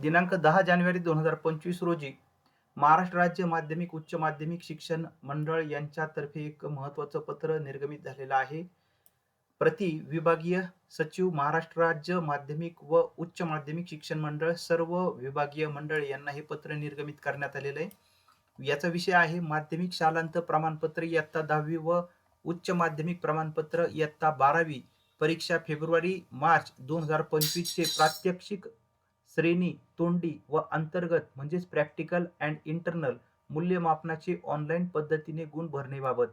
दिनांक दहा जानेवारी दोन हजार पंचवीस रोजी महाराष्ट्र राज्य माध्यमिक उच्च माध्यमिक शिक्षण मंडळ यांच्यातर्फे एक महत्त्वाचं पत्र निर्गमित झालेलं आहे. प्रति विभागीय सचिव महाराष्ट्र राज्य माध्यमिक व उच्च माध्यमिक शिक्षण मंडळ सर्व विभागीय मंडळ यांना हे पत्र निर्गमित करण्यात आलेलं आहे. याचा विषय आहे माध्यमिक शालांत प्रमाणपत्र इयत्ता दहावी व उच्च माध्यमिक प्रमाणपत्र इयत्ता बारावी परीक्षा फेब्रुवारी मार्च दोन हजार पंचवीसचे प्रात्यक्षिक श्रेणी तोंडी व अंतर्गत म्हणजेच प्रॅक्टिकल अँड इंटरनल मूल्यमापनाचे ऑनलाईन पद्धतीने गुण भरणेबाबत.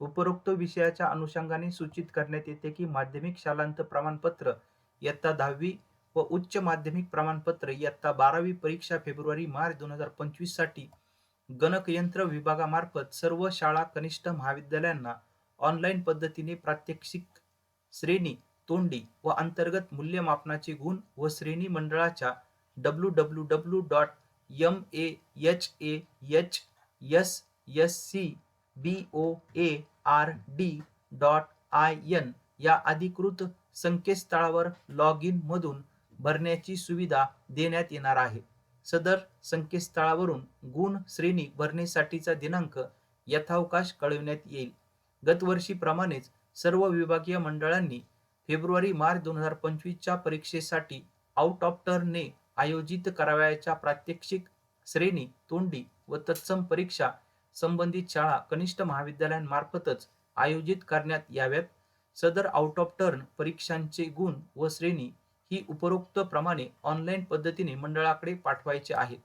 उपरोक्त विषयाच्या अनुषंगाने सूचित करण्यात येते की माध्यमिक शालांत प्रमाणपत्र इयत्ता दहावी व उच्च माध्यमिक प्रमाणपत्र इयत्ता बारावी परीक्षा फेब्रुवारी मार्च दोन हजार पंचवीससाठी गणकयंत्र विभागामार्फत सर्व शाळा कनिष्ठ महाविद्यालयांना ऑनलाईन पद्धतीने प्रात्यक्षिक श्रेणी तोंडी व अंतर्गत मूल्यमापनाचे गुण व श्रेणी मंडळाच्या W W W dot M A H A H S S C B O A R D dot I N या अधिकृत संकेतस्थळावर लॉग इन मधून भरण्याची सुविधा देण्यात येणार आहे. सदर संकेतस्थळावरून गुण श्रेणी भरण्यासाठीचा दिनांक यथावकाश कळविण्यात येईल. गतवर्षीप्रमाणेच सर्व विभागीय मंडळांनी फेब्रुवारी मार्च दोन हजार पंचवीसच्या परीक्षेसाठी आउट ऑफ टर्नने आयोजित करावयाच्या प्रात्यक्षिक श्रेणी तोंडी व तत्सम परीक्षा संबंधित शाळा कनिष्ठ महाविद्यालयांमार्फतच आयोजित करण्यात याव्यात. सदर आउट ऑफ टर्न परीक्षांचे गुण व श्रेणी ही उपरोक्त प्रमाणे ऑनलाईन पद्धतीने मंडळाकडे पाठवायचे आहेत.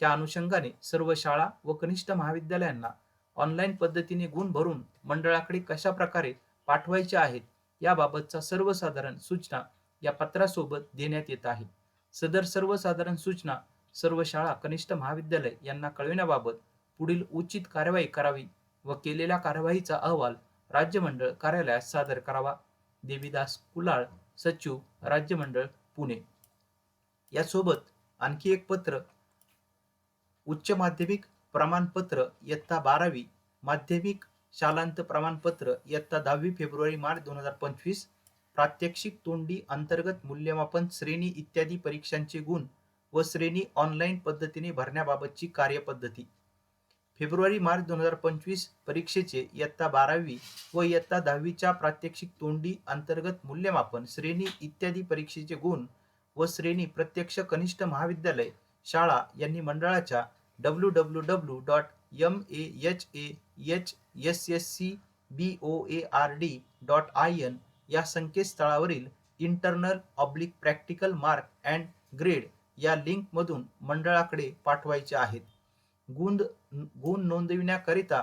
त्या अनुषंगाने सर्व शाळा व कनिष्ठ महाविद्यालयांना ऑनलाईन पद्धतीने गुण भरून मंडळाकडे कशा प्रकारे पाठवायचे आहेत याबाबतचा सर्वसाधारण सूचना या पत्रासोबत देण्यात येत आहे. सदर सर्वसाधारण सूचना सर्व शाळा कनिष्ठ महाविद्यालय यांना कळविण्याबाबत पुढील उचित कारवाई करावी व केलेल्या कारवाईचा अहवाल राज्यमंडळ कार्यालयात सादर करावा. देवीदास कुलाळ सचिव राज्यमंडळ पुणे. यासोबत आणखी एक पत्र उच्च माध्यमिक प्रमाणपत्र इयत्ता बारावी माध्यमिक शालांत प्रमाणपत्र इयत्ता दहावी फेब्रुवारी मार्च दोन हजार पंचवीस प्रात्यक्षिक तोंडी अंतर्गत मूल्यमापन श्रेणी इत्यादी परीक्षांचे गुण व श्रेणी ऑनलाईन पद्धतीने भरण्याबाबतची कार्यपद्धती. फेब्रुवारी मार्च दोन हजार पंचवीस परीक्षेचे इयत्ता बारावी व इयत्ता दहावीच्या प्रात्यक्षिक तोंडी अंतर्गत मूल्यमापन श्रेणी इत्यादी परीक्षेचे गुण व श्रेणी प्रत्यक्ष कनिष्ठ महाविद्यालय शाळा यांनी मंडळाच्या W W W dot M A H A H S S C B O A R D dot I N या संकेतस्थळावरील internal oblique practical mark and grade या लिंकमधून मंडळाकडे पाठवायचे आहेत. गुण गुण नोंदविण्याकरिता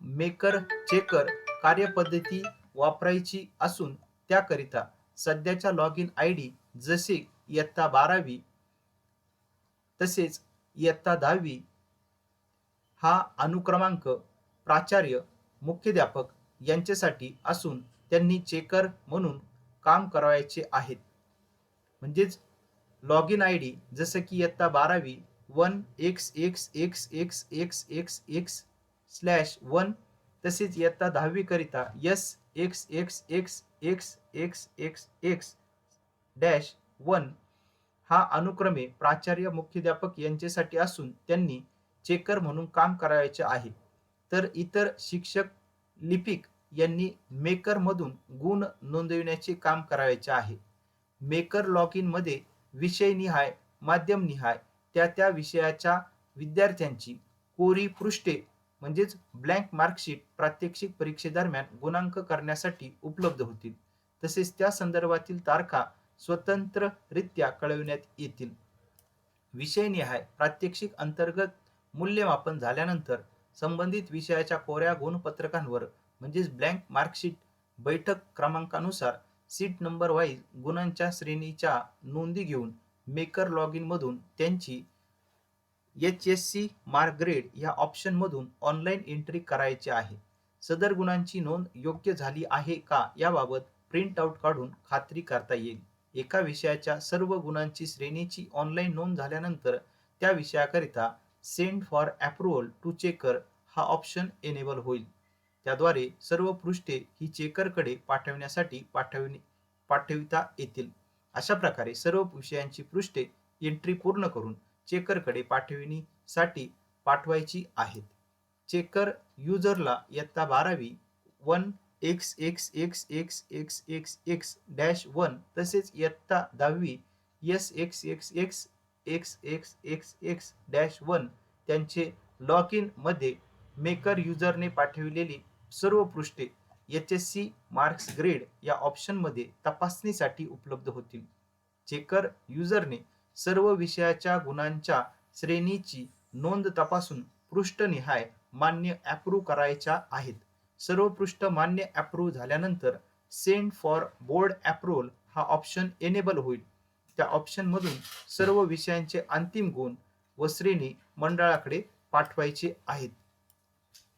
मेकर चेकर कार्यपद्धती वापरायची असून त्याकरिता सध्याच्या लॉग इन आय डी जसे इयत्ता बारावी तसेच इयत्ता दहावी हा अनुक्रमांक प्राचार्य मुख्याध्यापक यांच्यासाठी असून त्यांनी चेकर म्हणून काम करावयाचे आहेत म्हणजेच लॉग इन आय डी जसं की इयत्ता बारावी one X X X X X X X slash one तसेच इयत्ता दहावीकरिता S X X X X X X X dash one हा अनुक्रमे प्राचार्य मुख्याध्यापक यांच्यासाठी असून त्यांनी चेकर म्हणून काम करायचे आहे. तर इतर शिक्षक लिपिक यांनी मेकर मधून गुण नोंदविण्याचे काम करायचे आहे. मेकर लॉग इनमध्ये विषय निहाय माध्यम निहाय त्या त्या विषयाच्या विद्यार्थ्यांची कोरी पृष्ठे म्हणजेच ब्लँक मार्कशीट प्रात्यक्षिक परीक्षेदरम्यान गुणांक करण्यासाठी उपलब्ध होतील. तसेच त्या संदर्भातील तारखा स्वतंत्ररित्या कळविण्यात येतील. विषय निहाय प्रात्यक्षिक अंतर्गत मूल्यमापन झाल्यानंतर संबंधित विषयाच्या कोऱ्या गुणपत्रकांवर म्हणजेच ब्लँक मार्कशीट बैठक क्रमांकानुसार सीट नंबर वाईज गुणांच्या श्रेणीच्या नोंदी घेऊन मेकर लॉग इनमधून त्यांची H S C mark grade या ऑप्शनमधून ऑनलाईन एंट्री करायची आहे. सदर गुणांची नोंद योग्य झाली आहे का याबाबत प्रिंट आउट काढून खात्री करता येईल. एका विषयाच्या सर्व गुणांची श्रेणीची ऑनलाईन नोंद झाल्यानंतर त्या विषयाकरिता send for approval to checker हा ऑप्शन एनेबल होईल. त्याद्वारे सर्व पृष्ठे ही चेकरकडे पाठवण्यासाठी पाठवणे पाठविता येतील. अशा प्रकारे सर्व विषयांची पृष्ठे एंट्री पूर्ण करून चेकरकडे पाठविणीसाठी पाठवायची आहेत. चेकर युजरला इयत्ता बारावी one X X X X X X X dash one तसेच इयत्ता दहावी S X X X X X X X dash one त्यांचे लॉग इनमध्ये मेकर युजरने पाठविलेली सर्व पृष्ठे H S C marks grade या ऑप्शनमध्ये तपासणीसाठी उपलब्ध होतील. चेकर युजरने सर्व विषयाच्या गुणांच्या श्रेणीची नोंद तपासून पृष्ठनिहाय मान्य ॲप्रूव्ह करायच्या आहेत. सर्व पृष्ठ मान्य ॲप्रूव्ह झाल्यानंतर सेंड फॉर बोर्ड ॲप्रोल हा ऑप्शन एनेबल होईल. त्या ऑप्शनमधून सर्व विषयांचे अंतिम गुण व श्रेणी मंडळाकडे पाठवायचे आहेत.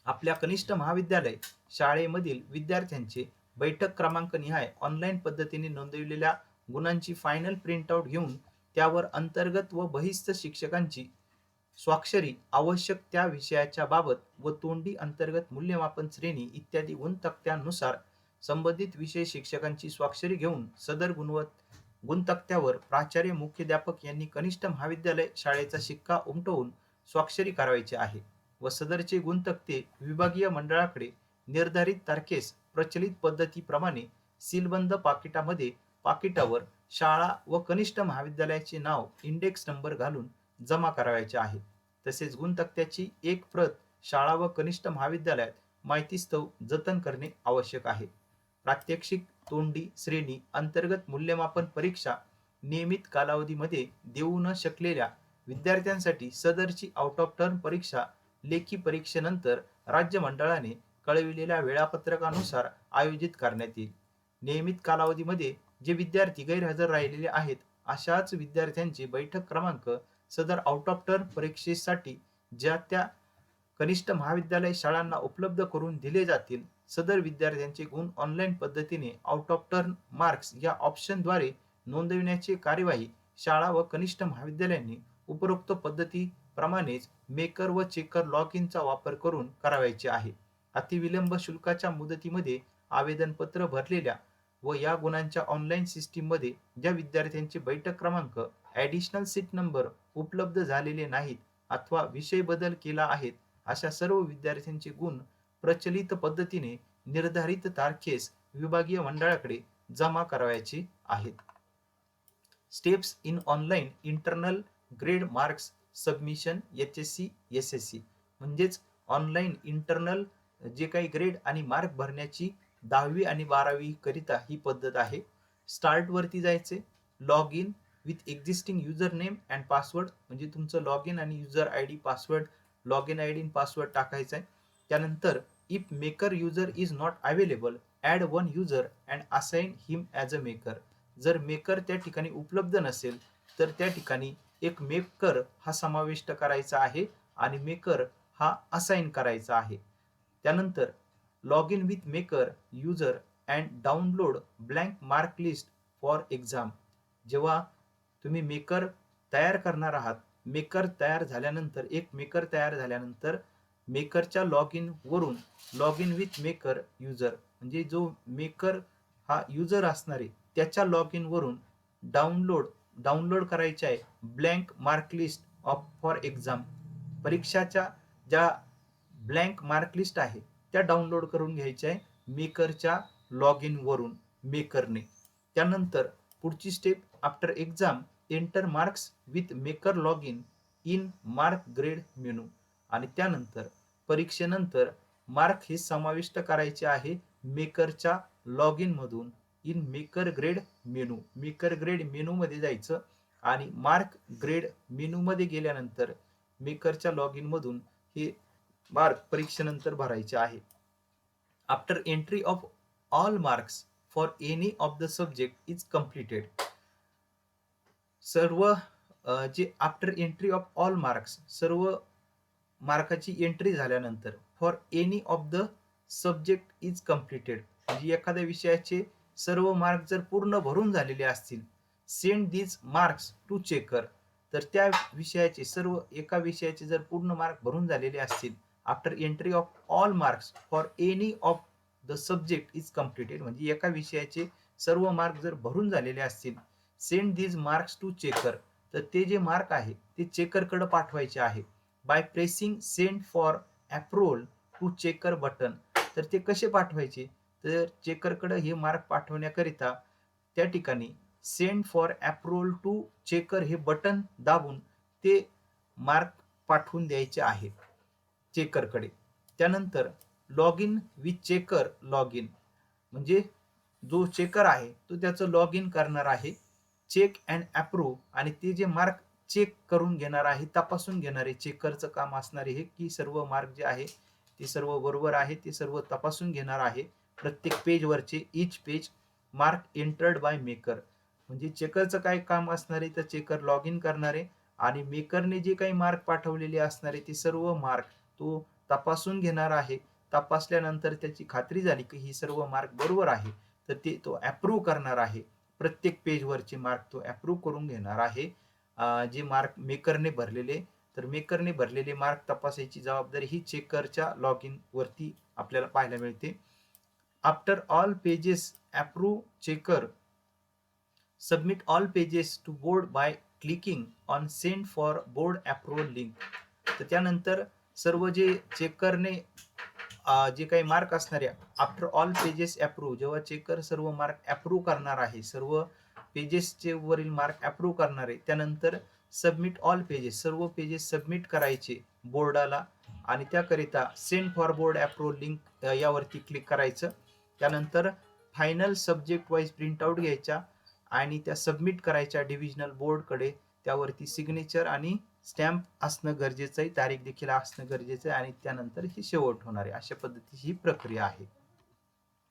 आपल्या कनिष्ठ महाविद्यालय शाळेमधील विद्यार्थ्यांचे बैठक क्रमांक निहाय ऑनलाईन पद्धतीने नोंदविलेल्या गुणांची फायनल प्रिंटआउट घेऊन त्यावर अंतर्गत व बहिस्थ शिक्षकांची स्वाक्षरी आवश्यक त्या विषयाच्या बाबत व तोंडी अंतर्गत मूल्यमापन श्रेणी इत्यादी गुणतक्त्यांनुसार संबंधित विषय शिक्षकांची स्वाक्षरी घेऊन सदर गुणवत्ता गुणतक्त्यावर प्राचार्य मुख्याध्यापक यांनी कनिष्ठ महाविद्यालय शाळेचा शिक्का उमटवून स्वाक्षरी करावयाची आहे व सदरचे गुणतक्ते विभागीय मंडळाकडे निर्धारित तारखेस प्रचलित पद्धतीप्रमाणे सीलबंद पाकिटामध्ये पाकिटावर शाळा व कनिष्ठ महाविद्यालयाचे नाव इंडेक्स नंबर घालून जमा करावयाचे आहे. तसेच गुणतक्त्याची एक प्रत शाळा व कनिष्ठ महाविद्यालयात माहितीस्तव जतन करणे आवश्यक आहे. प्रात्यक्षिक तोंडी श्रेणी अंतर्गत मूल्यमापन परीक्षा नियमित कालावधीमध्ये देऊ न शकलेल्या विद्यार्थ्यांसाठी सदरची आउट ऑफ टर्न परीक्षा लेखी परीक्षेनंतर राज्य मंडळाने कळविलेल्या वेळापत्रकानुसार आयोजित करण्यात येईल. नियमित कालावधीमध्ये जे विद्यार्थी गैरहजर राहिलेले आहेत अशाच विद्यार्थ्यांचे बैठक क्रमांक सदर आउट ऑफ टर्न परीक्षेसाठी ज्या त्या कनिष्ठ महाविद्यालय शाळांना उपलब्ध करून दिले जातील. सदर विद्यार्थ्यांचे गुण ऑनलाईन पद्धतीने आउट ऑफ टर्न मार्क्स या ऑप्शनद्वारे नोंदविण्याची कार्यवाही शाळा व कनिष्ठ महाविद्यालयांनी उपरोक्त पद्धतीप्रमाणेच मेकर व चेकर लॉग इनचा वापर करून करावायचे आहे. अतिविलंब शुल्काच्या मुदतीमध्ये आवेदनपत्र भरलेल्या व या गुणांच्या ऑनलाईन सिस्टीममध्ये ज्या विद्यार्थ्यांचे बैठक क्रमांक ॲडिशनल सीट नंबर उपलब्ध झालेले नाहीत अथवा विषय बदल केला आहेत अशा सर्व विद्यार्थ्यांचे गुण प्रचलित पद्धतीने निर्धारित तारखेस विभागीय मंडळाकडे जमा करावयाचे आहेत. Steps in online internal grade marks submission H S C S S C म्हणजेच ऑनलाईन इंटरनल जे काही ग्रेड आणि मार्क भरण्याची दहावी आणि बारावी करिता ही पद्धत आहे. स्टार्टवरती जायचे. Log in with existing user name and password म्हणजे तुमचं लॉग इन आणि user I D password log in I D password टाकायचा आहे. त्यानंतर if maker user is not available add one user and assign him as a maker जर maker त्या ठिकाणी उपलब्ध नसेल तर त्या ठिकाणी एक मेकर हा समाविष्ट करायचा आहे आणि मेकर हा असाइन करायचा आहे. त्यानंतर log in with maker user and download blank mark list for exam जेव्हा तुम्ही मेकर तयार करणार आहात मेकर तयार झाल्यानंतर एक मेकर तयार झाल्यानंतर मेकरच्या लॉग इन वरून log in with maker user म्हणजे जो मेकर हा युजर असणारे त्याच्या लॉग इन वरून डाउनलोड डाउनलोड करायचे आहे blank mark list of for exam परीक्षाच्या ज्या ब्लँक मार्क लिस्ट आहे त्या डाउनलोड करून घ्यायच्या आहे मेकरच्या लॉग इन वरून मेकरने त्यानंतर पुढची step after exam enter marks with maker log in in mark grade menu आणि त्यानंतर परीक्षेनंतर मार्क हे समाविष्ट करायचे आहे मेकरच्या लॉग इनमधून in maker grade menu maker grade menu मध्ये जायचं आणि मार्क ग्रेड मेनू मध्ये गेल्यानंतर मेकरच्या लॉग इन मधून हे मार्क परीक्षेनंतर भरायचे आहे. After entry of all marks for any of the subject is completed सर्व जे after entry of all marks सर्व मार्काची एंट्री झाल्यानंतर for any of the subject is completed म्हणजे एखाद्या विषयाचे सर्व मार्क जर पूर्ण भरून झालेले असतील send these marks to checker तर त्या विषयाचे सर्व एका विषयाचे जर पूर्ण मार्क भरून झालेले असतील after entry of all marks for any of the subject is completed म्हणजे एका विषयाचे सर्व मार्क जर भरून झालेले असतील send these marks to checker तर ते जे मार्क आहे ते चेकरकडे पाठवायचे आहे. By pressing send for approval to checker button तर ते कसे पाठवायचे? तर चेकरकडे हे मार्क पाठवण्याकरिता त्या ठिकाणी send for approval to checker हे बटन दाबून ते मार्क पाठवून द्यायचे आहे चेकरकडे त्यानंतर log in with checker log in म्हणजे जो चेकर आहे तो त्याचं लॉग इन करणार आहे. चेक अँड अप्रूव्ह आणि ते जे मार्क चेक करून घेणार आहे तपासून घेणारे चेकरचं काम असणारे हे की सर्व मार्क जे आहे ते सर्व बरोबर आहे ते सर्व तपासून घेणार आहे. प्रत्येक पेजवरचे each page mark entered by maker म्हणजे चेकरचं काय काम असणारे तर चेकर लॉग इन करणारे आणि मेकरने जे काही मार्क पाठवलेले असणारे ते सर्व मार्क तो तपासून घेणार आहे. तपासल्यानंतर त्याची खात्री झाली की ही सर्व मार्क बरोबर आहे तर ते तो अप्रूव्ह करणार आहे. प्रत्येक पेजवरचे मार्क तो अप्रूव्ह करून घेणार आहे. जे मार्क मेकरने भरलेले तर मेकरने भरलेले मार्क तपासायची जबाबदारी ही चेकरच्या लॉग इन वरती आपल्याला पाहायला मिळते. After all pages approve checker submit all pages to board by clicking on send for board approval link तर त्यानंतर सर्व जे चेकरने जे काही मार्क असणारे आफ्टर ऑल पेजेस अप्रूव्ह जेव्हा चेकर सर्व मार्क अप्रूव्ह करणार आहे सर्व पेजेसचे वरील मार्क अप्रूव्ह करणार आहे त्यानंतर सबमिट ऑल पेजेस सर्व पेजेस सबमिट करायचे बोर्डाला आणि त्याकरिता send for board approve link यावरती क्लिक करायचं. त्यानंतर फायनल सब्जेक्ट वाईज प्रिंटआउट घ्यायच्या आणि त्या सबमिट करायच्या डिव्हिजनल बोर्डकडे त्यावरती सिग्नेचर आणि स्टॅम्प असणं गरजेचं आहे तारीख देखील असणं गरजेचं आहे आणि त्यानंतर ही शेवट होणार आहे. अशा पद्धतीची ही प्रक्रिया आहे.